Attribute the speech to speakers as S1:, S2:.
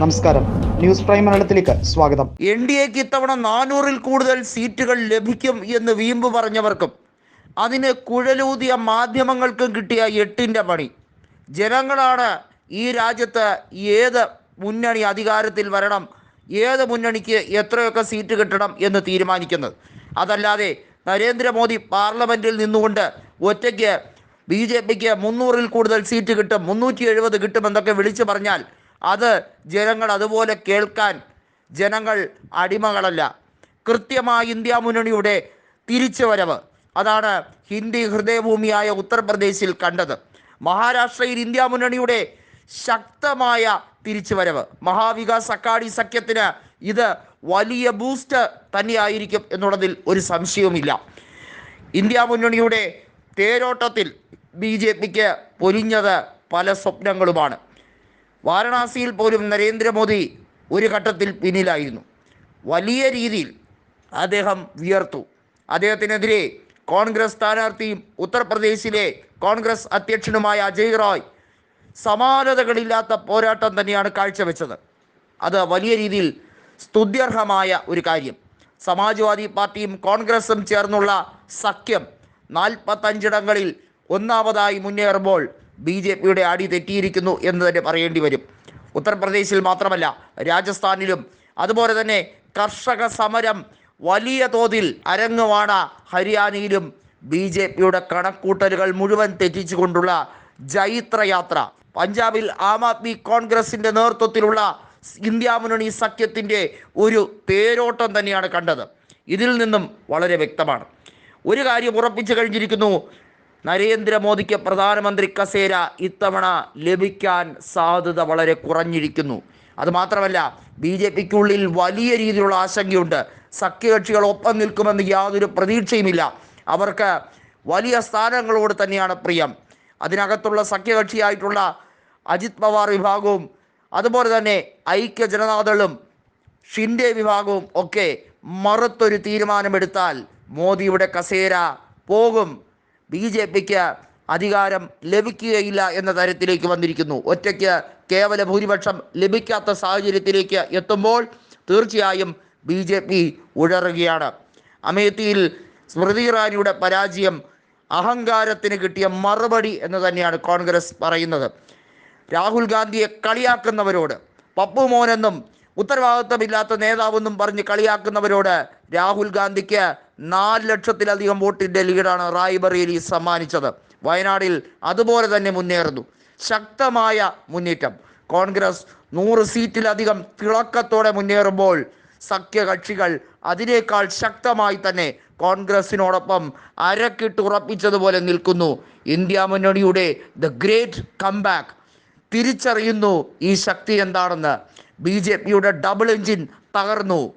S1: നമസ്കാരം. News prime മലയാളത്തിലേക്ക് സ്വാഗതം.
S2: എൻ ഡി എക്ക് ഇത്തവണ നാനൂറിൽ കൂടുതൽ സീറ്റുകൾ ലഭിക്കും എന്ന് വീമ്പ് പറഞ്ഞവർക്കും. അതിന് കുഴലൂതിയ മാധ്യമങ്ങൾക്കും കിട്ടിയ എട്ടിന്റെ പണി. ജനങ്ങളാണ് ഈ രാജ്യത്ത് ഏത് മുന്നണി അധികാരത്തിൽ വരണം ഏത് മുന്നണിക്ക് എത്രയൊക്കെ സീറ്റ് കിട്ടണം എന്ന് തീരുമാനിക്കുന്നത്. അതല്ലാതെ നരേന്ദ്രമോദി പാർലമെന്റിൽ നിന്നുകൊണ്ട് ഒറ്റയ്ക്ക് ബി ജെ പിക്ക് മുന്നൂറിൽ കൂടുതൽ സീറ്റ് കിട്ടും മുന്നൂറ്റി എഴുപത് കിട്ടുമെന്നൊക്കെ വിളിച്ചു പറഞ്ഞാൽ അത് ജനങ്ങൾ അതുപോലെ കേൾക്കാൻ ജനങ്ങൾ അടിമകളല്ല. കൃത്യമായ ഇന്ത്യ മുന്നണിയുടെ തിരിച്ചുവരവ്. അതാണ് ഹിന്ദി ഹൃദയഭൂമിയായ ഉത്തർപ്രദേശിൽ കണ്ടത്. മഹാരാഷ്ട്രയിൽ ഇന്ത്യ മുന്നണിയുടെ ശക്തമായ തിരിച്ചുവരവ്. മഹാവികാസ് അക്കാഡി സഖ്യത്തിന് ഇത് വലിയ ബൂസ്റ്റ് തന്നെയായിരിക്കും എന്നുള്ളതിൽ ഒരു സംശയവുമില്ല. ഇന്ത്യ മുന്നണിയുടെ തേരോട്ടത്തിൽ ബി ജെ പിക്ക് പൊലിഞ്ഞത് പല സ്വപ്നങ്ങളുമാണ്. വാരണാസിയിൽ പോലും നരേന്ദ്രമോദി ഒരു ഘട്ടത്തിൽ പിന്നിലായിരുന്നു. വലിയ രീതിയിൽ അദ്ദേഹം വിയർത്തു. അദ്ദേഹത്തിനെതിരെ കോൺഗ്രസ് സ്ഥാനാർത്ഥിയും ഉത്തർപ്രദേശിലെ കോൺഗ്രസ് അധ്യക്ഷനുമായ അജയ് റായ് സമാനതകളില്ലാത്ത പോരാട്ടം തന്നെയാണ് കാഴ്ചവെച്ചത്. അത് വലിയ രീതിയിൽ സ്തുത്യർഹമായ ഒരു കാര്യം. സമാജ്വാദി പാർട്ടിയും കോൺഗ്രസും ചേർന്നുള്ള സഖ്യം നാൽപ്പത്തഞ്ചിടങ്ങളിൽ ഒന്നാമതായി മുന്നേറുമ്പോൾ ബി ജെ പിയുടെ അടി തെറ്റിയിരിക്കുന്നു എന്ന് തന്നെ പറയേണ്ടി വരും. ഉത്തർപ്രദേശിൽ മാത്രമല്ല രാജസ്ഥാനിലും. അതുപോലെ തന്നെ കർഷക സമരം വലിയ തോതിൽ അരങ്ങുവാണ ഹരിയാനയിലും ബി ജെ പിയുടെ കണക്കൂട്ടലുകൾ മുഴുവൻ തെറ്റിച്ചുകൊണ്ടുള്ള ജൈത്രയാത്ര പഞ്ചാബിൽ ആം ആദ്മി കോൺഗ്രസിന്റെ നേതൃത്വത്തിലുള്ള ഇന്ത്യ മുന്നണി സഖ്യത്തിന്റെ ഒരു തേരോട്ടം തന്നെയാണ് കണ്ടത്. ഇതിൽ നിന്നും വളരെ വ്യക്തമാണ്. ഒരു കാര്യം ഉറപ്പിച്ചു കഴിഞ്ഞിരിക്കുന്നു നരേന്ദ്രമോദിക്ക് പ്രധാനമന്ത്രി കസേര ഇത്തവണ ലഭിക്കാൻ സാധ്യത വളരെ കുറഞ്ഞിരിക്കുന്നു. അതുമാത്രമല്ല ബി ജെ പിക്കുള്ളിൽ വലിയ രീതിയിലുള്ള ആശങ്കയുണ്ട്. സഖ്യകക്ഷികൾ ഒപ്പം നിൽക്കുമെന്ന് യാതൊരു പ്രതീക്ഷയുമില്ല. അവർക്ക് വലിയ സ്ഥാനങ്ങളോട് തന്നെയാണ് പ്രിയം. അതിനകത്തുള്ള സഖ്യകക്ഷിയായിട്ടുള്ള അജിത് പവാർ വിഭാഗവും അതുപോലെ തന്നെ ഐക്യ ജനതാദളും ഷിൻഡെ വിഭാഗവും ഒക്കെ മറുത്തൊരു തീരുമാനമെടുത്താൽ മോദിയുടെ കസേര പോകും. ബി ജെ പിക്ക് അധികാരം ലഭിക്കുകയില്ല എന്ന തരത്തിലേക്ക് വന്നിരിക്കുന്നു. ഒറ്റയ്ക്ക് കേവല ഭൂരിപക്ഷം ലഭിക്കാത്ത സാഹചര്യത്തിലേക്ക് എത്തുമ്പോൾ തീർച്ചയായും ബി ജെ പി ഉഴറുകയാണ്. അമേത്തിയിൽ സ്മൃതി ഇറാനിയുടെ പരാജയം അഹങ്കാരത്തിന് കിട്ടിയ മറുപടി എന്ന് തന്നെയാണ് കോൺഗ്രസ് പറയുന്നത്. രാഹുൽ ഗാന്ധിയെ കളിയാക്കുന്നവരോട് പപ്പു മോനെന്നും ഉത്തരവാദിത്തമില്ലാത്ത നേതാവെന്നും പറഞ്ഞ് കളിയാക്കുന്നവരോട് രാഹുൽ ഗാന്ധിക്ക് നാല് ലക്ഷത്തിലധികം വോട്ടിന്റെ ലീഡാണ് റായ്ബറേലി സമ്മാനിച്ചത്. വയനാടിൽ അതുപോലെ തന്നെ മുന്നേറുന്നു. ശക്തമായ മുന്നേറ്റം. കോൺഗ്രസ് നൂറ് സീറ്റിലധികം തിളക്കത്തോടെ മുന്നേറുമ്പോൾ സഖ്യകക്ഷികൾ അതിനേക്കാൾ ശക്തമായി തന്നെ കോൺഗ്രസിനോടൊപ്പം അരക്കിട്ട് ഉറപ്പിച്ചതുപോലെ നിൽക്കുന്നു. ഇന്ത്യ മുന്നണിയുടെ ദ ഗ്രേറ്റ് കംബാക്ക്. തിരിച്ചറിയുന്നു ഈ ശക്തി എന്താണെന്ന്. ബി ജെ പിയുടെ ഡബിൾ എഞ്ചിൻ തകർന്നു.